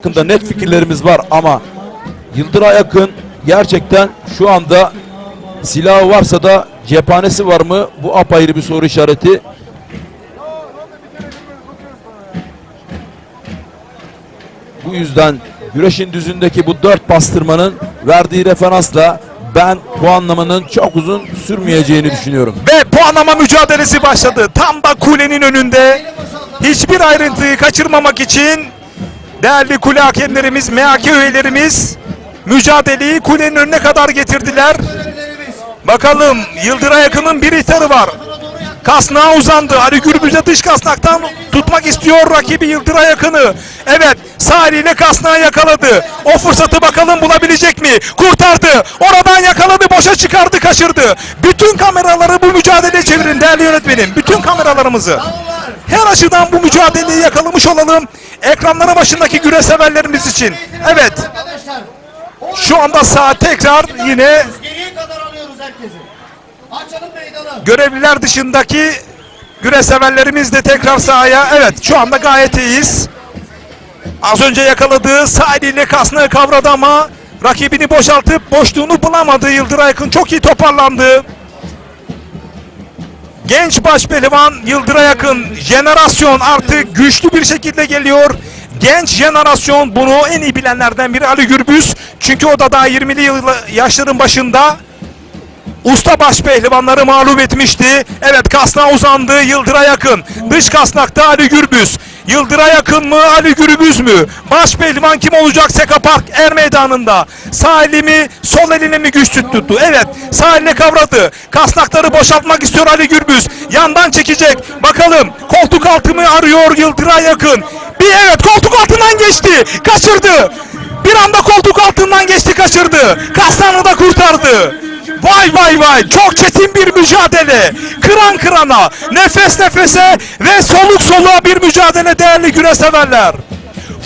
hakkında net fikirlerimiz var ama Yıldıray Akın gerçekten şu anda silahı varsa da cephanesi var mı? Bu apayrı bir soru işareti. Bu yüzden güreşin düzündeki bu dört bastırmanın verdiği referansla ben puanlamanın çok uzun sürmeyeceğini düşünüyorum. Ve puanlama mücadelesi başladı. Tam da kulenin önünde. Hiçbir ayrıntıyı kaçırmamak için değerli kule hakemlerimiz, MHK üyelerimiz mücadeleyi kulenin önüne kadar getirdiler. Bakalım Yıldıray Akın'ın bir ihtarı var. Kasnağa uzandı. Ali Gürbüz'e dış kasnaktan tutmak istiyor rakibi Yıldıray Akın'ı. Evet sağ eliyle kasnağı yakaladı. O fırsatı bakalım bulabilecek mi? Kurtardı. Oradan yakaladı. Boşa çıkardı kaçırdı. Bütün kameraları bu mücadeleye çevirin değerli yönetmenim. Bütün kameralarımızı. Her açıdan bu mücadeleyi yakalamış olalım. Ekranları başındaki güreş severlerimiz için. Evet şu anda saat tekrar yine görevliler dışındaki güreş severlerimiz de tekrar sahaya. Evet şu anda gayet iyiyiz. Az önce yakaladığı sağ eliyle kasnağı kavradı ama rakibini boşaltıp boşluğunu bulamadı. Yıldıray Akın çok iyi toparlandı. Genç baş pehlivan Yıldıray Akın jenerasyon artık güçlü bir şekilde geliyor. Genç jenerasyon bunu en iyi bilenlerden biri Ali Gürbüz. Çünkü o da daha 20'li yıl- yaşların başında Usta baş pehlivanları mağlup etmişti. Evet kasnağa uzandı Yıldıray Akın. Dış kasnakta Ali Gürbüz. Yıldıray Akın mı Ali Gürbüz mü? Baş pehlivan kim olacak Seka Park Er Meydanı'nda? Sağ elimi sol eline mi güç tuttu? Evet sağ eline kavradı. Kasnakları boşaltmak istiyor Ali Gürbüz. Yandan çekecek. Bakalım koltuk altımı arıyor Yıldıray Akın. Bir evet koltuk altından geçti. Kaçırdı. Bir anda koltuk altından geçti kaçırdı. Kasnağını da kurtardı. Vay vay vay çok çetin bir mücadele. Kıran kırana, nefes nefese ve soluk soluğa bir mücadele değerli güreş severler.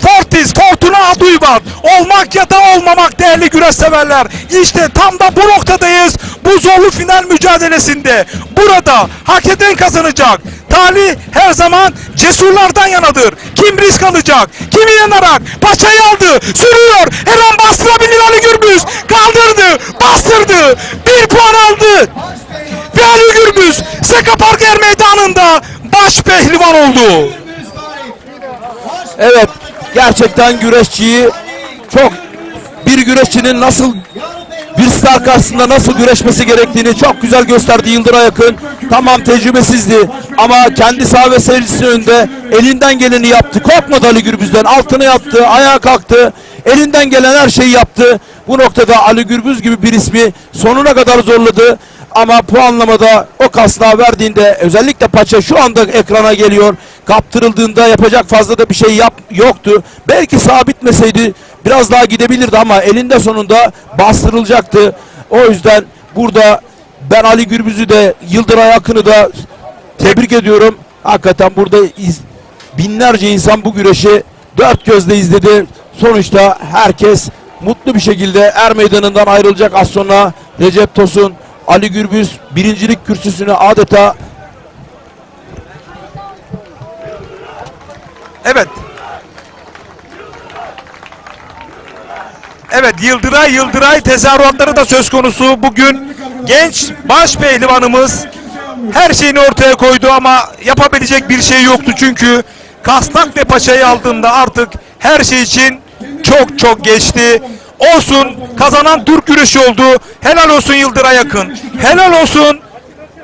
Fortis, Fortuna Duyman. Olmak ya da olmamak değerli güreş severler. İşte tam da bu noktadayız. Bu zorlu final mücadelesinde. Burada hak eden kazanacak. Talih her zaman cesurlardan yanadır. Kim risk alacak? Kimi yanarak? Paçayı aldı. Sürüyor. Her an bastırabilir Ali Gürbüz. Kaldırdı. Bastırdı. Bir puan aldı. Ve Ali Gürbüz Seka Park Er Meydanı'nda baş pehlivan oldu. Evet gerçekten güreşçiyi çok bir güreşçinin nasıl bir star karşısında nasıl güreşmesi gerektiğini çok güzel gösterdi Yıldıray Akın. Tamam tecrübesizdi ama kendi saha ve seyircisi önünde elinden geleni yaptı. Korkmadı Ali Gürbüz'den. Altını yaptı, ayağa kalktı. Elinden gelen her şeyi yaptı. Bu noktada Ali Gürbüz gibi bir ismi sonuna kadar zorladı. Ama puanlamada o kasnağı verdiğinde özellikle paça şu anda ekrana geliyor. Kaptırıldığında yapacak fazla da bir şey yap yoktu. Belki sağ bitmeseydi biraz daha gidebilirdi ama elinde sonunda bastırılacaktı. O yüzden burada ben Ali Gürbüz'ü de Yıldıray Akın'ı da tebrik ediyorum. Hakikaten burada iz- binlerce insan bu güreşi dört gözle izledi. Sonuçta herkes mutlu bir şekilde Er Meydanı'ndan ayrılacak az sonra Recep Tosun, Ali Gürbüz birincilik kürsüsünü adeta Evet. Evet Yıldıray Yıldıray tezahüratları da söz konusu. Bugün genç baş pehlivanımız her şeyini ortaya koydu ama yapabilecek bir şey yoktu çünkü kasnak ve paçayı aldığında artık her şey için çok çok geçti. Olsun kazanan Türk güreşi oldu. Helal olsun Yıldıray Akın. Helal olsun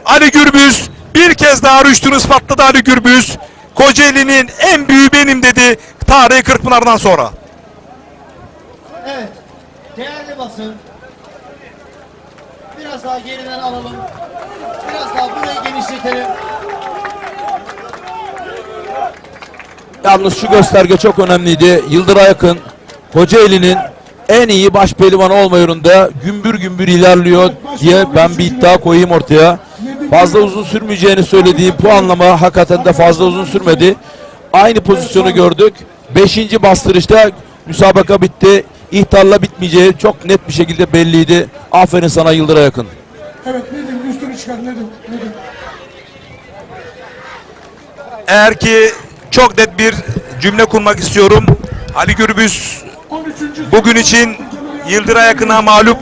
Ali Gürbüz. Bir kez daha rüştünü ispatladı Ali Gürbüz. Kocaeli'nin en büyüğü benim dedi tarihi Kırkpınar'dan sonra. Evet. Değerli basın. Biraz daha geriden alalım. Biraz daha burayı genişletelim. yalnız şu gösterge çok önemliydi. Yıldıray Akın Kocaeli'nin en iyi baş pehlivanı olma yolunda gümbür gümbür ilerliyor diye ben bir iddia koyayım ortaya. Fazla uzun sürmeyeceğini söylediğim puanlama hakikaten de fazla uzun sürmedi. Aynı pozisyonu gördük. Beşinci bastırışta müsabaka bitti. İhtarla bitmeyeceği çok net bir şekilde belliydi. Aferin sana Yıldıray Akın. Evet Nedim üstünü çıkar Nedim. Nedim. Eğer ki çok net bir cümle kurmak istiyorum. Ali Gürbüz 13. bugün için Yıldıray Akın'a mağlup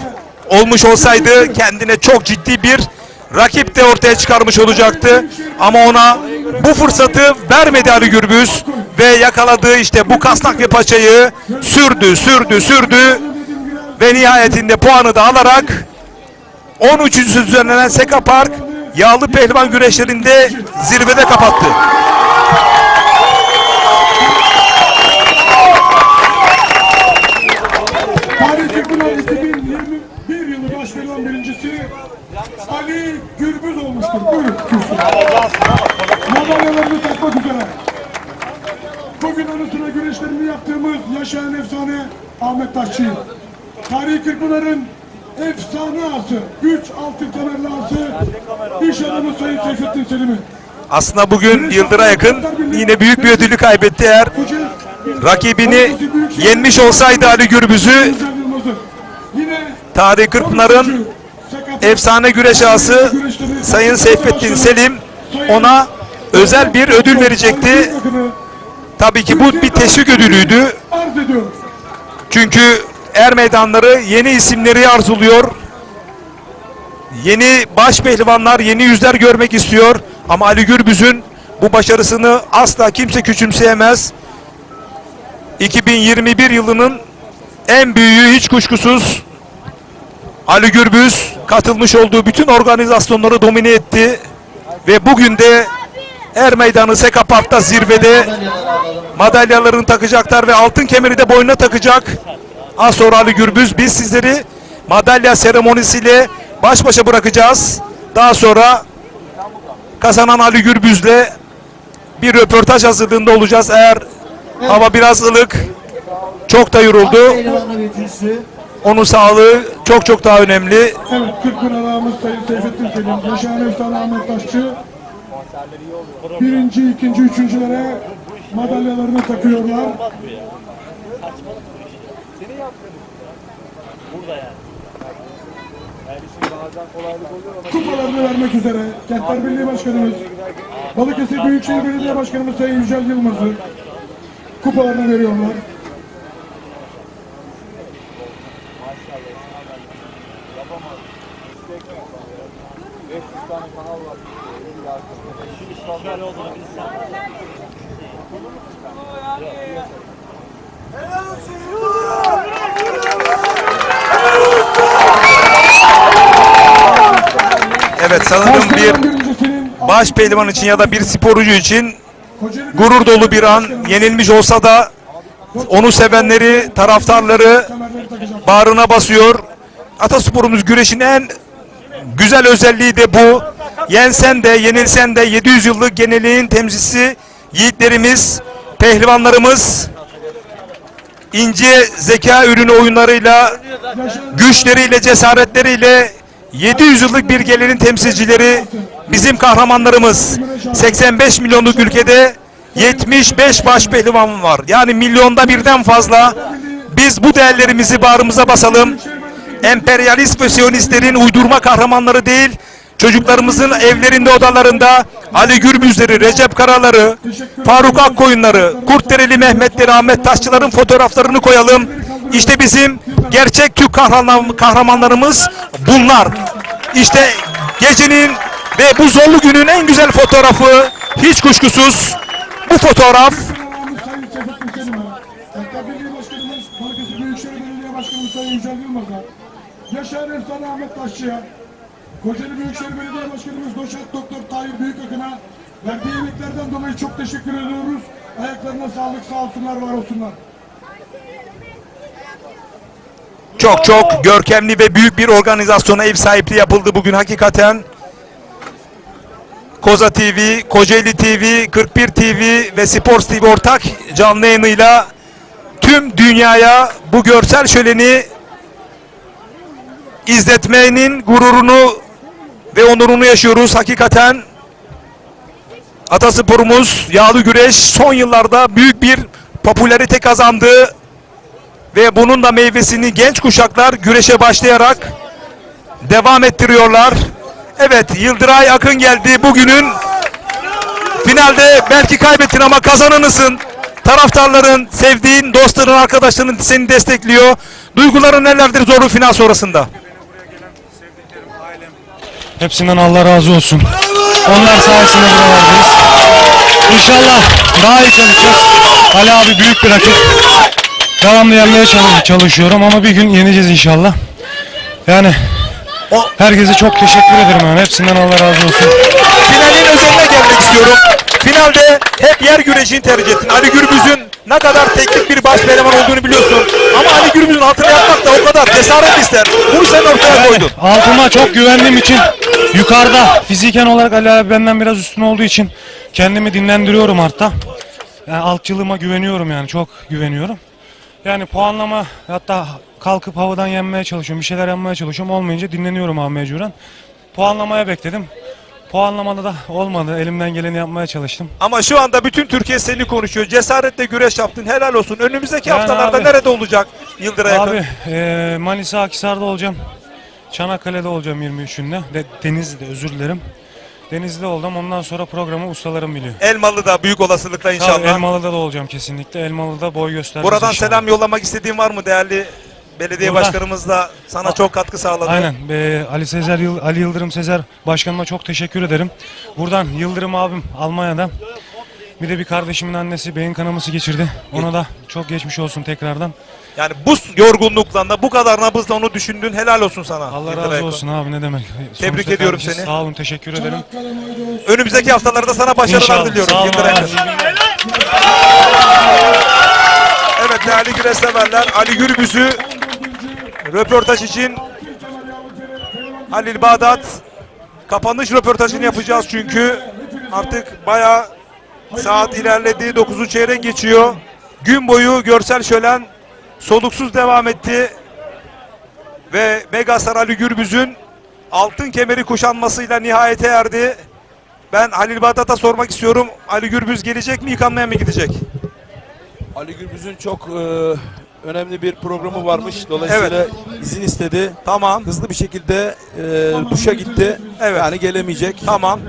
olmuş olsaydı kendine çok ciddi bir rakip de ortaya çıkarmış olacaktı. Ama ona bu fırsatı vermedi Ali Gürbüz ve yakaladığı işte bu kasnak ve paçayı sürdü, sürdü, sürdü ve nihayetinde puanı da alarak 13. düzenlenen Seka Park yağlı pehlivan güreşlerinde zirvede kapattı. Tarih Pınar 2021 yılı başpehlivan birincisi Ali Gürbüz olmuştur. Buyurun kürsü. Madalyalarını yaşayan efsane Ahmet Taşçı. Tarih Kırkpınar'ın efsane ası, güç altın kemerli ası, iş adamı Sayın Seyfettin Selim'i. Aslında bugün Yıldıray Akın yine büyük bir ödülü kaybetti eğer rakibini yenmiş olsaydı Ali Gürbüz'ü Güzel Yılmaz'ı. Yine Tarih Kırkpınar'ın efsane güreş ağası Sayın Seyfettin Selim ona özel bir ödül verecekti. Tabii ki bu bir teşvik ödülüydü. Çünkü er meydanları yeni isimleri arzuluyor. Yeni baş pehlivanlar, yeni yüzler görmek istiyor. Ama Ali Gürbüz'ün bu başarısını asla kimse küçümseyemez. 2021 yılının en büyüğü hiç kuşkusuz Ali Gürbüz katılmış olduğu bütün organizasyonları domine etti. Ve bugün de Er Meydanı Seka Park'ta zirvede madalyalarını takacaklar ve altın kemeri de boynuna takacak. Az sonra Ali Gürbüz biz sizleri madalya seremonisiyle baş başa bırakacağız. Daha sonra kazanan Ali Gürbüz'le bir röportaj hazırlığında olacağız. Eğer hava biraz ılık, çok da yoruldu. Onun sağlığı çok çok daha önemli. Evet, Kırkpınar ağamız Sayın Seyfettin Selim, Yaşayan Efsane Ahmet Taşçı. Birinci, ikinci, üçüncülere madalyalarını takıyorlar. Kupalarını vermek üzere Kentler Birliği Başkanımız, Balıkesir Büyükşehir Belediye Başkanımız Sayın Yücel Yılmaz'ı kupalarını veriyorlar. Evet sanırım bir baş pehlivan için ya da bir sporcu için gurur dolu bir an. Yenilmiş olsa da onu sevenleri, taraftarları bağrına basıyor. Atasporumuz güreşin en güzel özelliği de bu. Yensen de yenilsen de 700 yıllık geneliğin temsilcisi yiğitlerimiz, pehlivanlarımız ince zeka ürünü oyunlarıyla, güçleriyle, cesaretleriyle 700 yıllık bir gelenin temsilcileri bizim kahramanlarımız. 85 milyonluk ülkede 75 baş pehlivan var. Yani milyonda birden fazla. Biz bu değerlerimizi bağrımıza basalım. Emperyalist ve siyonistlerin uydurma kahramanları değil, çocuklarımızın evlerinde odalarında Ali Gürbüzleri, Recep Karaları, Faruk Akkoyunları, Kurtdereli Mehmetleri, Ahmet Taşçıların fotoğraflarını koyalım. İşte bizim gerçek Türk kahraman- kahramanlarımız bunlar. İşte gecenin ve bu zorlu günün en güzel fotoğrafı hiç kuşkusuz bu fotoğraf. Yaşar Efsane Ahmet Taşçı'ya, Kocaeli Büyükşehir Belediye Başkanımız Doçent Doktor Tahir Büyükakın'a verdiği emeklerden dolayı çok teşekkür ediyoruz. Ayaklarına sağlık, sağ olsunlar, var olsunlar. Çok çok görkemli ve büyük bir organizasyona ev sahipliği yapıldı bugün hakikaten. Koza TV, Kocaeli TV, 41 TV ve Sports TV ortak canlı yayınıyla tüm dünyaya bu görsel şöleni izletmenin gururunu ve onurunu yaşıyoruz hakikaten. Atasporumuz yağlı güreş son yıllarda büyük bir popülarite kazandı ve bunun da meyvesini genç kuşaklar güreşe başlayarak devam ettiriyorlar. Evet Yıldıray Akın geldi bugünün finalde belki kaybettin ama kazananısın. taraftarların, sevdiğin, dostların, arkadaşların seni destekliyor. Duyguların nelerdir zorlu final sonrasında? Hepsinden Allah razı olsun. Onlar sayesinde buralardayız. İnşallah daha iyi çalışacağız. Ali abi büyük bir rakip. Devamlı yenmeye çalış- çalışıyorum ama bir gün yeneceğiz inşallah. Yani herkese çok teşekkür ederim yani. Hepsinden Allah razı olsun. Finalin özeline gelmek istiyorum. Finalde hep yer güreşini tercih ettin. Ali Gürbüz'ün ne kadar teknik bir baş pehlivan olduğunu biliyorsun. Ama Ali Gürbüz'ün altına yapmak da o kadar cesaret ister. Bunu sen ortaya koydun. Altıma çok güvendiğim için yukarıda fiziken olarak Ali abi benden biraz üstün olduğu için kendimi dinlendiriyorum hatta. Yani altçılığıma güveniyorum yani çok güveniyorum. Yani puanlama hatta kalkıp havadan yenmeye çalışıyorum. Bir şeyler yapmaya çalışıyorum. Olmayınca dinleniyorum abi mecburen. Puanlamaya bekledim. Puanlamada da olmadı. Elimden geleni yapmaya çalıştım. Ama şu anda bütün Türkiye seni konuşuyor. Cesaretle güreş yaptın. Helal olsun. Önümüzdeki Yani haftalarda abi- nerede olacak Yıldıray Akın? Abi eee, Manisa Akhisar'da olacağım. Çanakkale'de olacağım 23'ünde. De, Denizli'de özür dilerim. Denizli'de oldum. Ondan sonra programı ustalarım biliyor. Elmalı'da büyük olasılıkla inşallah. Tabii Elmalı'da da olacağım kesinlikle. Elmalı'da boy göstereceğiz Buradan inşallah. selam yollamak istediğin var mı değerli belediye Buradan- başkanımız da sana çok katkı sağladı. Aynen. Ee, Ali Sezer Yıl- Ali Yıldırım Sezer başkanıma çok teşekkür ederim. Buradan Yıldırım abim Almanya'da. Bir de bir kardeşimin annesi beyin kanaması geçirdi. Ona da çok geçmiş olsun tekrardan. Yani bu yorgunlukla da bu kadar nabızla onu düşündün. Helal olsun sana. Allah razı Akın. olsun abi ne demek. Tebrik Sonuçta ediyorum kardeşiz. seni. Sağ olun teşekkür ederim. Önümüzdeki haftalarda sana başarılar İnşallah. diliyorum. Sağ olun abi. Akın. Evet değerli güreş severler Ali Gürbüz'ü röportaj için Halil Bağdat kapanış röportajını yapacağız çünkü artık bayağı saat ilerledi 9'u çeyrek geçiyor. Gün boyu görsel şölen soluksuz devam etti ve Megastar Ali Gürbüz'ün altın kemeri kuşanmasıyla nihayete erdi. Ben Halil Bağdat'a sormak istiyorum. Ali Gürbüz gelecek mi yıkanmaya mı gidecek? Ali Gürbüz'ün çok e, önemli bir programı varmış. Dolayısıyla izin istedi. Tamam. Hızlı bir şekilde e, duşa gitti. Evet. Yani gelemeyecek. Tamam.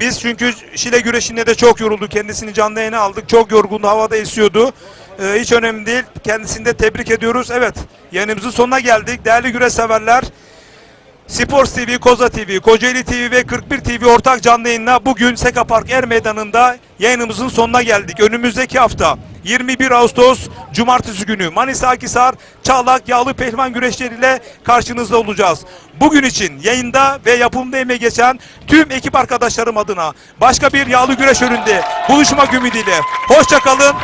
Biz çünkü Şile güreşinde de çok yoruldu. Kendisini canlı yayına aldık. Çok yorgundu. Havada esiyordu. Ee, hiç önemli değil. Kendisini de tebrik ediyoruz. Evet. Yayınımızın sonuna geldik. Değerli güreş severler. Sports TV, Koza TV, Kocaeli TV ve 41 TV ortak canlı yayınla bugün Seka Park Er Meydanı'nda yayınımızın sonuna geldik. Önümüzdeki hafta 21 Ağustos Cumartesi günü Manisa Akhisar Çağlak Yağlı Pehlivan güreşleriyle karşınızda olacağız. Bugün için yayında ve yapımda emeği geçen tüm ekip arkadaşlarım adına başka bir yağlı güreş önünde buluşmak ümidiyle. Hoşçakalın.